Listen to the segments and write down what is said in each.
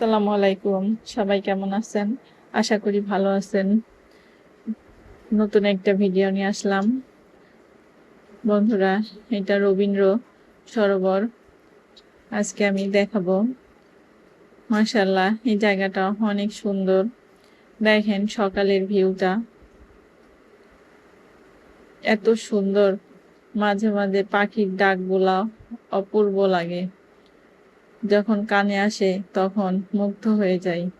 আসসালামু আলাইকুম। সবাই কেমন আছেন? আশা করি ভালো আছেন। নতুন একটা ভিডিও নিয়ে আসলাম। বন্ধুরা, এটা রবীন্দ্র সরোবর। আজকে আমি দেখাবো। মাশাল্লাহ এই জায়গাটা অনেক সুন্দর। দেখেন সকালের ভিউটা। এত সুন্দর। মাঝে মাঝে পাখির ডাকগুলা অপূর্ব লাগে। যখন কানে আসে, তখন মুগ্ধ হয়ে যাই।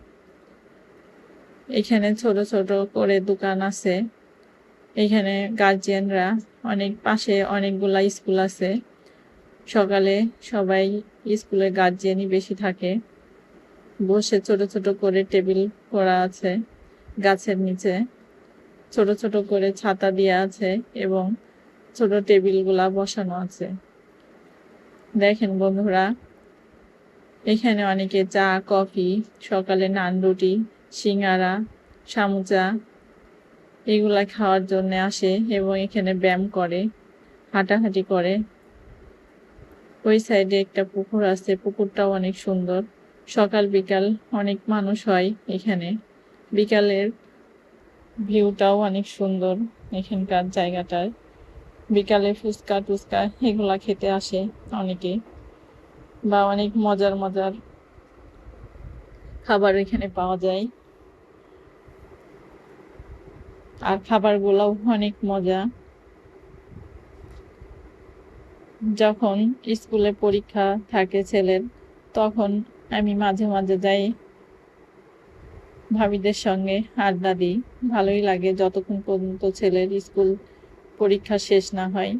এখানে ছোট ছোট করে দোকান আছে। এখানে গার্জিয়ানরা অনেক, পাশে অনেকগুলা স্কুল আছে। সকালে সবাই স্কুলে গার্জিয়ানই বেশি থাকে। বসে ছোট ছোট করে টেবিল করা আছে গাছের নিচে। ছোট ছোট করে ছাতা দেওয়া আছে এবং ছোট টেবিলগুলা বসানো আছে। দেখেন বন্ধুরা এখানে অনেকে চা, কফি, সকালে নান রুটি, সিঙ্গারা, সামুচা এগুলা খাওয়ার জন্য আসে এবং এখানে ব্যায়াম করে, হাঁটাহাঁটি করে। ওই সাইডে একটা পুকুর আছে, পুকুরটাও অনেক সুন্দর। সকাল, বিকাল অনেক মানুষ হয় এখানে। বিকালের ভিউটাও অনেক সুন্দর এখানকার জায়গাটার। বিকালে ফুচকা, টুচকা এগুলা খেতে আসে অনেকে। বা অনেক মজার মজার খাবার এখানে পাওয়া যায়। আর খাবারগুলোও অনেক মজা। যখন স্কুলে পরীক্ষা থাকে ছেলের, তখন আমি মাঝে মাঝে যাই। ভাবিদের সঙ্গে আড্ডা দিই। ভালোই লাগে যতক্ষণ পর্যন্ত ছেলের স্কুল পরীক্ষা শেষ না হয়।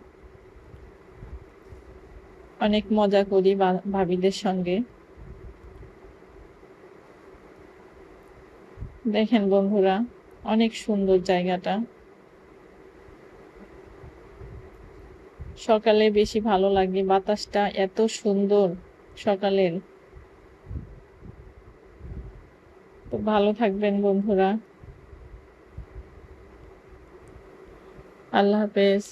অনেক মজা করি ভাবিদের সঙ্গে। দেখেন বন্ধুরা, অনেক সুন্দর জায়গাটা। সকালে বেশি ভালো লাগে, বাতাসটা এত সুন্দর সকালের। তো ভালো থাকবেন বন্ধুরা। আল্লাহ হাফেজ।